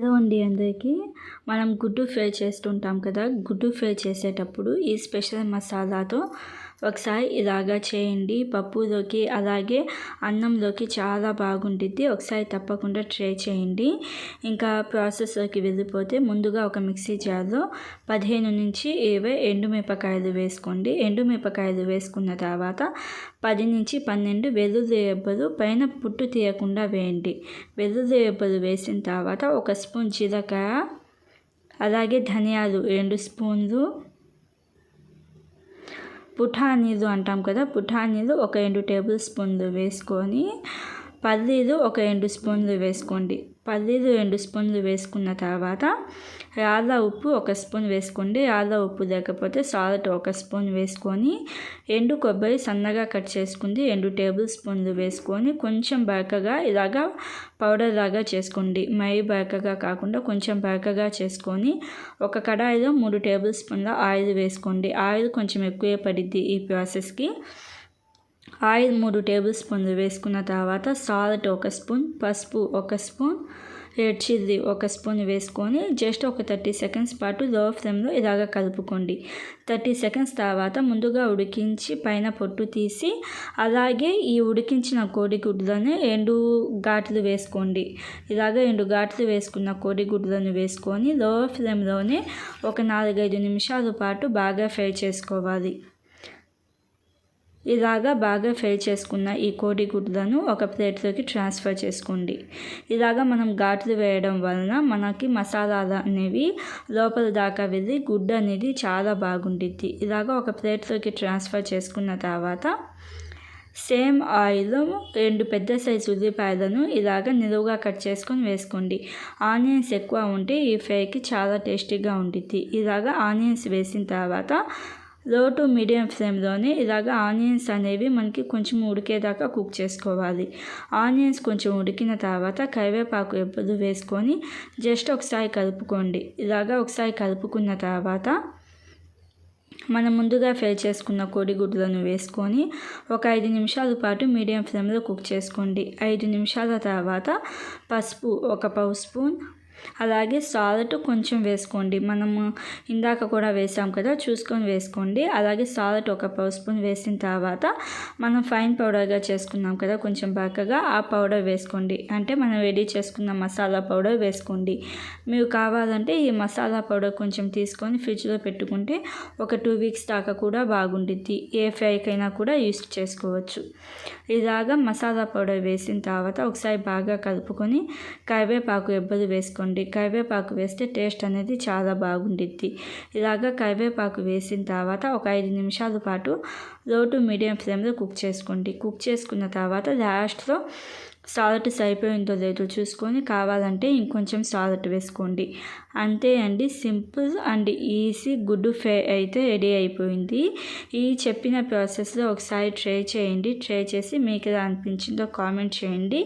Hello అండి అందరికీ. మనం గుడ్డు ఫ్రై చేస్తుంటాం కదా గుడ్డు ఫ్రై చేసేటప్పుడు ఈ స్పెషల్ మసాలాతో ఒకసారి ఇలాగా చేయండి. పప్పులోకి అలాగే అన్నంలోకి చాలా బాగుంటుంది ఒకసారి తప్పకుండా ట్రై చేయండి. ఇంకా ప్రాసెస్లోకి వెళ్ళిపోతే ముందుగా ఒక మిక్సీ జార్లో పదిహేను నుంచి ఇరవై ఎండుమిరపకాయలు వేసుకోండి. ఎండుమిరపకాయలు వేసుకున్న తర్వాత పది నుంచి పన్నెండు వెల్లుల్లి రెబ్బలు పైన పుట్టు తీయకుండా వేయండి. వెల్లుల్లి రెబ్బలు వేసిన తర్వాత ఒక స్పూన్ జీలకర్ర అలాగే ధనియాలు రెండు స్పూన్లు పుఠానీలు అంటాం కదా పుఠానీలు ఒక రెండు టేబుల్ స్పూన్లు వేసుకొని పల్లీలు ఒక రెండు స్పూన్లు వేసుకోండి. పల్లీలు రెండు స్పూన్లు వేసుకున్న తర్వాత రాళ్ళ ఉప్పు ఒక స్పూన్ వేసుకోండి. రాళ్ళ ఉప్పు లేకపోతే సాల్ట్ ఒక స్పూన్ వేసుకొని ఎండు కొబ్బరి సన్నగా కట్ చేసుకుంది. రెండు టేబుల్ స్పూన్లు వేసుకొని కొంచెం బరకగా ఇలాగా పౌడర్ లాగా చేసుకోండి. మై బరకగా కాకుండా కొంచెం బరకగా చేసుకొని ఒక కడాయిలో మూడు టేబుల్ స్పూన్ల ఆయిల్ వేసుకోండి. ఆయిల్ కొంచెం ఎక్కువే పడిద్ది ఈ ప్రాసెస్కి. ఆయిల్ మూడు టేబుల్ స్పూన్లు వేసుకున్న తర్వాత సాల్ట్ ఒక స్పూన్ పసుపు ఒక స్పూన్ రెడ్ చిల్లీ ఒక స్పూన్ వేసుకొని జస్ట్ ఒక థర్టీ సెకండ్స్ పాటు లో ఫ్లేమ్లో ఇలాగ కలుపుకోండి. థర్టీ సెకండ్స్ తర్వాత ముందుగా ఉడికించి పైన పొట్టు తీసి అలాగే ఈ ఉడికించిన కోడిగుడ్లను ఎండు ఘాట్లు వేసుకోండి. ఇలాగ ఎండు ఘాట్లు వేసుకున్న కోడిగుడ్లను వేసుకొని లో ఫ్లేమ్లోనే ఒక నాలుగైదు నిమిషాల పాటు బాగా ఫ్రై చేసుకోవాలి. ఇలాగా బాగా ఫ్రై చేసుకున్న ఈ కోడి గుడ్లను ఒక ప్లేట్లోకి ట్రాన్స్ఫర్ చేసుకోండి. ఇలాగా మనం ఘాట్లు వేయడం వలన మనకి మసాలాలు అనేవి లోపల దాకా వెళ్ళి గుడ్డు అనేది చాలా బాగుండిద్ది. ఇలాగా ఒక ప్లేట్లోకి ట్రాన్స్ఫర్ చేసుకున్న తర్వాత సేమ్ ఆయిల్ రెండు పెద్ద సైజు ఉల్లిపాయలను ఇలాగ నిలువుగా కట్ చేసుకొని వేసుకోండి. ఆనియన్స్ ఎక్కువ ఉంటే ఈ ఫ్రైకి చాలా టేస్టీగా ఉంటుంది ఇలాగ ఆనియన్స్ వేసిన తర్వాత లో టు మీడియం ఫ్లేమ్లోనే ఇలాగ ఆనియన్స్ అనేవి మనకి కొంచెం ఉడికేదాకా కుక్ చేసుకోవాలి. ఆనియన్స్ కొంచెం ఉడికిన తర్వాత కరివేపాకు ఎప్పుడు వేసుకొని జస్ట్ ఒకసారి కలుపుకోండి. ఇలాగ ఒకసారి కలుపుకున్న తర్వాత మనం ముందుగా ఫ్రై చేసుకున్న కోడిగుడ్లను వేసుకొని ఒక ఐదు నిమిషాల పాటు మీడియం ఫ్లేమ్లో కుక్ చేసుకోండి. ఐదు నిమిషాల తర్వాత పసుపు ఒక పావు స్పూన్ అలాగే సాల్ట్ కొంచెం వేసుకోండి. మనము ఇందాక కూడా వేసాం కదా చూసుకొని వేసుకోండి. అలాగే సాల్ట్ ఒక పవర్ స్పూన్ వేసిన తర్వాత మనం ఫైన్ పౌడర్గా చేసుకున్నాం కదా కొంచెం బాకగా ఆ పౌడర్ వేసుకోండి. అంటే మనం రెడీ చేసుకున్న మసాలా పౌడర్ వేసుకోండి. మీరు కావాలంటే ఈ మసాలా పౌడర్ కొంచెం తీసుకొని ఫ్రిడ్జ్లో పెట్టుకుంటే ఒక టూ వీక్స్ దాకా కూడా బాగుంటుంది ఏ ఫ్రైకైనా కూడా యూస్ చేసుకోవచ్చు. ఇలాగా మసాలా పౌడర్ వేసిన తర్వాత ఒకసారి బాగా కలుపుకొని కరివేపాకు ఎబ్బలు వేసుకోండి. వేసుకోండి కరివేపాకు వేస్తే టేస్ట్ అనేది చాలా బాగుండిద్ది. ఇలాగ కరివేపాకు వేసిన తర్వాత ఒక ఐదు నిమిషాల పాటు లో టు మీడియం ఫ్లేమ్లో కుక్ చేసుకోండి. కుక్ చేసుకున్న తర్వాత లాస్ట్లో సాల్ట్ సరిపోయిందో లేదో చూసుకొని కావాలంటే ఇంకొంచెం సాల్ట్ వేసుకోండి. అంతే అండి. సింపుల్ అండ్ ఈజీ గుడ్ ఫ్రై అయితే రెడీ అయిపోయింది. ఈ చెప్పిన ప్రాసెస్లో ఒకసారి ట్రై చేయండి. ట్రై చేసి మీకు ఎలా అనిపించిందో కామెంట్ చేయండి.